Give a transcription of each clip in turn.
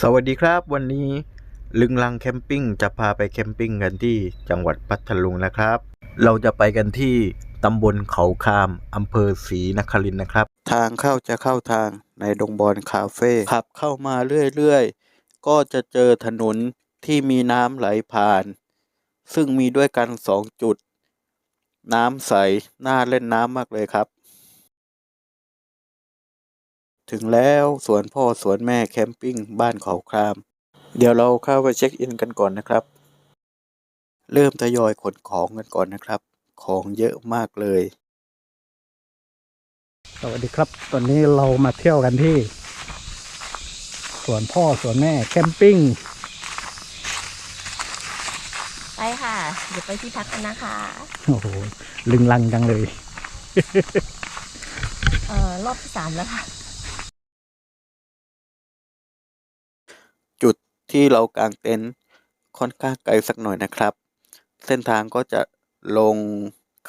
สวัสดีครับ วันนี้ลึงลังแคมปิ้งจะพาไปแคมปิ้งกันที่จังหวัดพัทลุงนะครับ เราจะไปกันที่ตำบลเขาคามอำเภอศรีนครินนะครับ ทางเข้าจะเข้าทางในดงบอนคาเฟ่ขับเข้ามาเรื่อยๆ ก็จะเจอถนนที่มีน้ำไหลผ่าน ซึ่งมีด้วยกันสองจุด น้ำใสน่าเล่นน้ำมากเลยครับ ถึงแล้วสวนพ่อสวนแม่แคมปิ้งบ้านเขาคราม เดี๋ยวเราเข้าไปเช็คอินกันก่อนนะครับ เริ่มทยอยขนของกันก่อนนะครับ ของเยอะมากเลย สวัสดีครับ ตอนนี้เรามาเที่ยวกันที่ สวนพ่อสวนแม่แคมปิ้งไปค่ะ เดี๋ยวไปที่พักกันนะคะ โอ้โหลึงลังจังเลย เอ่อรอบที่สามแล้วค่ะ ที่เรากางเต็นท์ค่อนข้างไกลสักหน่อยนะครับ เส้นทางก็จะลง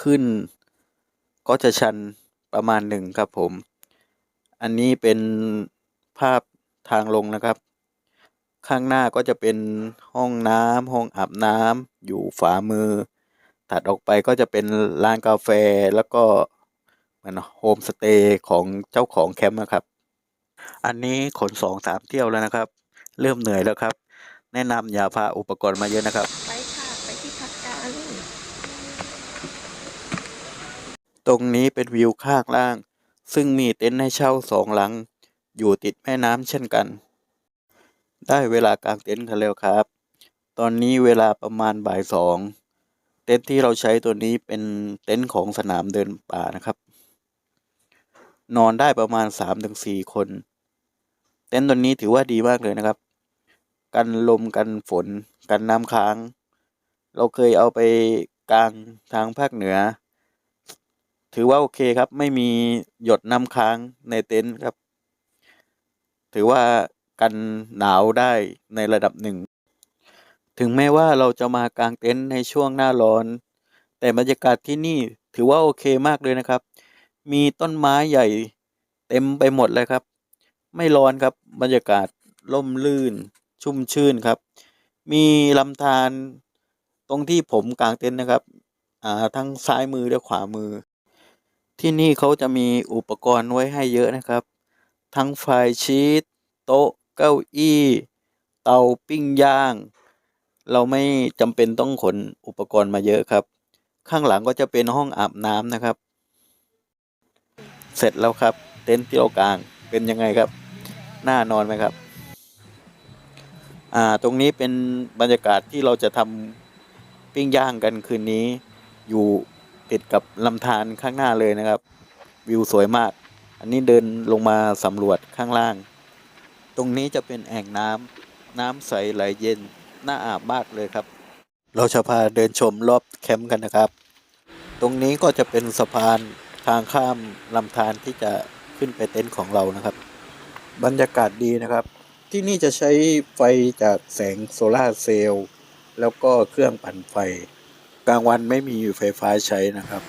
ขึ้น ก็จะชันประมาณหนึ่งครับผม อันนี้เป็นภาพทางลงนะครับ ข้างหน้าก็จะเป็นห้องน้ำห้องอาบน้ำอยู่ฝามือถัดออกไปก็จะเป็นร้านกาแฟแล้วก็เหมือนโฮมสเตย์ของเจ้าของแคมป์นะครับ อันนี้ขนสองสามเที่ยวแล้วนะครับ เริ่มเหนื่อยแล้วครับ แนะนำอย่าพาอุปกรณ์มาเยอะนะครับ ไปค่ะ ไปที่พักกันตรงนี้เป็นวิวข้างล่าง ซึ่งมีเต็นท์ให้เช่าสองหลัง อยู่ติดแม่น้ำเช่นกัน ได้เวลากางเต็นท์กันแล้วครับ ตอนนี้เวลาประมาณบ่ายสองเต็นท์ที่เราใช้ตัวนี้เป็นเต็นท์ของสนามเดินป่านะครับ นอนได้ประมาณสามถึงสี่คน เต็นท์ตัวนี้ถือว่าดีมากเลยนะครับ กันลมกันฝน กันน้ำค้าง เราเคยเอาไปกลางทางภาคเหนือ ถือว่าโอเคครับ ไม่มีหยดน้ำค้างในเต็นท์ครับ ถือว่ากันหนาวได้ในระดับหนึ่ง ถึงแม้ว่าเราจะมากางเต็นท์ในช่วงหน้าร้อน แต่บรรยากาศที่นี่ถือว่าโอเคมากเลยนะครับ มีต้นไม้ใหญ่เต็มไปหมดเลยครับ ไม่ร้อนครับบรรยากาศร่มรื่นชุ่มชื่นครับ มีลำธารตรงที่ผมกางเต็นท์นะครับอ่าทั้งซ้ายมือและขวามือ ที่นี่เขาจะมีอุปกรณ์ไว้ให้เยอะนะครับ ทั้งไฟชีตโต๊ะเก้าอี้ เตาปิ้งย่าง เราไม่จำเป็นต้องขนอุปกรณ์มาเยอะครับ ข้างหลังก็จะเป็นห้องอาบน้ำนะครับ เสร็จแล้วครับ เต็นท์ที่เรากางเป็นยังไงครับ น่านอนไหมครับ อ่า ตรงนี้เป็นบรรยากาศที่เราจะทำปิ้งย่างกันคืนนี้ อยู่ติดกับลำธารข้างหน้าเลยนะครับ วิวสวยมาก อันนี้เดินลงมาสำรวจข้างล่าง ตรงนี้จะเป็นแอ่งน้ำน้ำใสไหลเย็นน่าอาบมากเลยครับ เราจะพาเดินชมรอบแคมป์กันนะครับ ตรงนี้ก็จะเป็นสะพานทางข้ามลำธารที่จะขึ้นไปเต็นท์ของเรานะครับ บรรยากาศดีนะครับ ที่นี่จะใช้ไฟจากแสงโซลาเซลล์แล้วก็เครื่องปั่นไฟ กลางวันไม่มีไฟฟ้าใช้นะครับ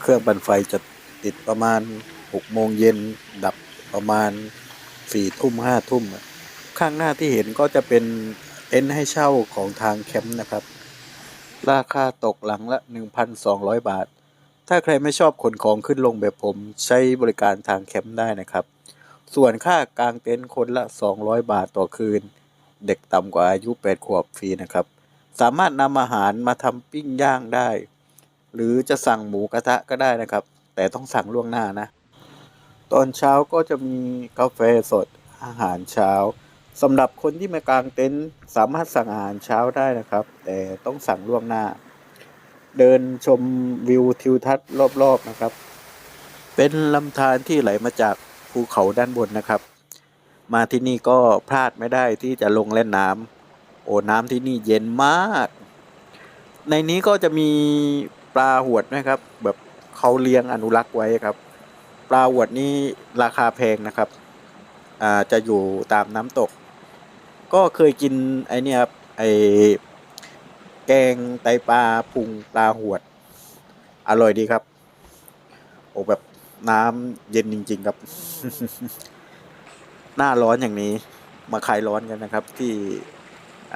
เครื่องปั่นไฟจะติดประมาณ6โมงเย็นดับประมาณ4ทุ่ม5ทุ่ม ข้างหน้าที่เห็นก็จะเป็นเต็นท์ให้เช่าของทางแคมป์นะครับ ราคาตกหลังละ 1,200 บาท ถ้าใครไม่ชอบขนของขึ้นลงแบบผมใช้บริการทางแคมป์ได้นะครับ ส่วนค่ากางเต็นท์คนละ 200 บาทต่อคืน เด็กต่ำกว่าอายุ 8 ขวบฟรีนะครับ สามารถนำอาหารมาทำปิ้งย่างได้ หรือจะสั่งหมูกระทะก็ได้นะครับ แต่ต้องสั่งล่วงหน้านะ ตอนเช้าก็จะมีกาแฟสดอาหารเช้าสำหรับคนที่มากางเต็นท์สามารถสั่งอาหารเช้าได้นะครับ แต่ต้องสั่งล่วงหน้า เดินชมวิวทิวทัศน์รอบๆนะครับ เป็นลำธารที่ไหลมาจาก ภูเขาด้านบนนะครับ มาที่นี่ก็พลาดไม่ได้ที่จะลงเล่นน้ำโอ้น้ำที่นี่เย็นมาก ในนี้ก็จะมีปลาหวดนะครับ แบบเขาเลี้ยงอนุรักษ์ไว้ครับ ปลาหวดนี่ราคาแพงนะครับอ่าจะอยู่ตามน้ำตก ก็เคยกินไอเนี่ยครับไอแกงไตปลาพุงปลาหวด อร่อยดีครับ โอ้แบบ น้ำเย็นจริง ๆ ครับ หน้าร้อนอย่างนี้ มาคลายร้อนกันนะครับ ที่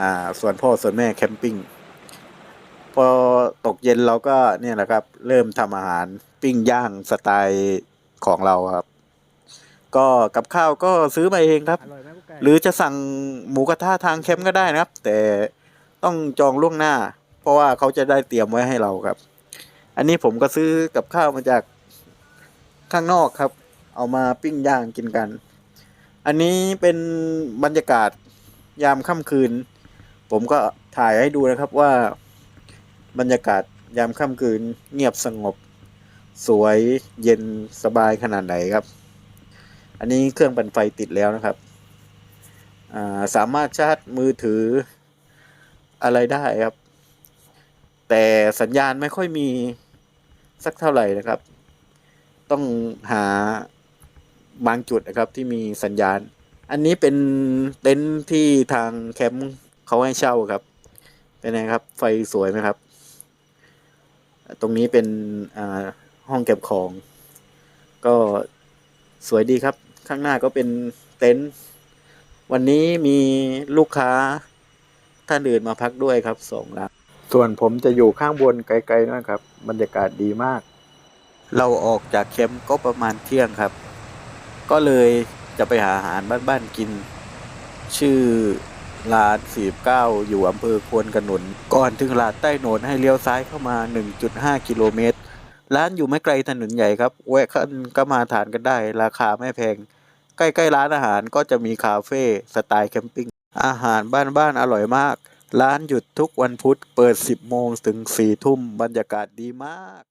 อ่าส่วนพ่อส่วนแม่แคมปิ้งพอตกเย็นเราก็เนี่ยแหละครับ เริ่มทำอาหารปิ้งย่างสไตล์ของเราครับ ก็กับข้าวก็ซื้อมาเองครับอร่อยไหมกุ๊กไก่หรือจะสั่งหมูกระทะทางแคมป์ก็ได้นะครับ แต่ต้องจองล่วงหน้า เพราะว่าเขาจะได้เตรียมไว้ให้เราครับ อันนี้ผมก็ซื้อกับข้าวมาจาก ข้างนอกครับ เอามาปิ้งย่างกินกัน อันนี้เป็นบรรยากาศยามค่ำคืน ผมก็ถ่ายให้ดูนะครับว่า บรรยากาศยามค่ำคืนเงียบสงบ สวยเย็นสบายขนาดไหนครับ อันนี้เครื่องปั่นไฟติดแล้วนะครับาสามารถชาร์จมือถืออะไรได้ครับ แต่สัญญาณไม่ค่อยมีสักเท่าไหร่นะครับ ต้องหาบางจุดนะครับที่มีสัญญาณ อันนี้เป็นเต็นท์ที่ทางแคมป์เขาให้เช่าครับ เป็นไงครับ ไฟสวยไหมครับ ตรงนี้เป็นอ่าห้องเก็บของ ก็สวยดีครับ ข้างหน้าก็เป็นเต็นท์วันนี้มีลูกค้าท่านอื่นมาพักด้วยครับสองหลังส่วนผมจะอยู่ข้างบนไกลๆนะครับ บรรยากาศดีมาก เราออกจากแคมป์ก็ประมาณเที่ยงครับ ก็เลยจะไปหาอาหารบ้านๆกิน ชื่อร้านสีบเก้าอยู่อำเภอควนกนุน ก่อนถึงลาดใต้โหนนให้เลี้ยวซ้ายเข้ามา 1.5 กิโลเมตร ร้านอยู่ไม่ไกลถนนใหญ่ครับแวะกันก็มาทานกันได้ ราคาไม่แพง ใกล้ๆร้านอาหารก็จะมีคาเฟ่สไตล์แคมปิ้ง อาหารบ้านๆอร่อยมาก ร้านหยุดทุกวันพุธเปิด 10 โมงถึง 4 ทุ่มบรรยากาศดีมาก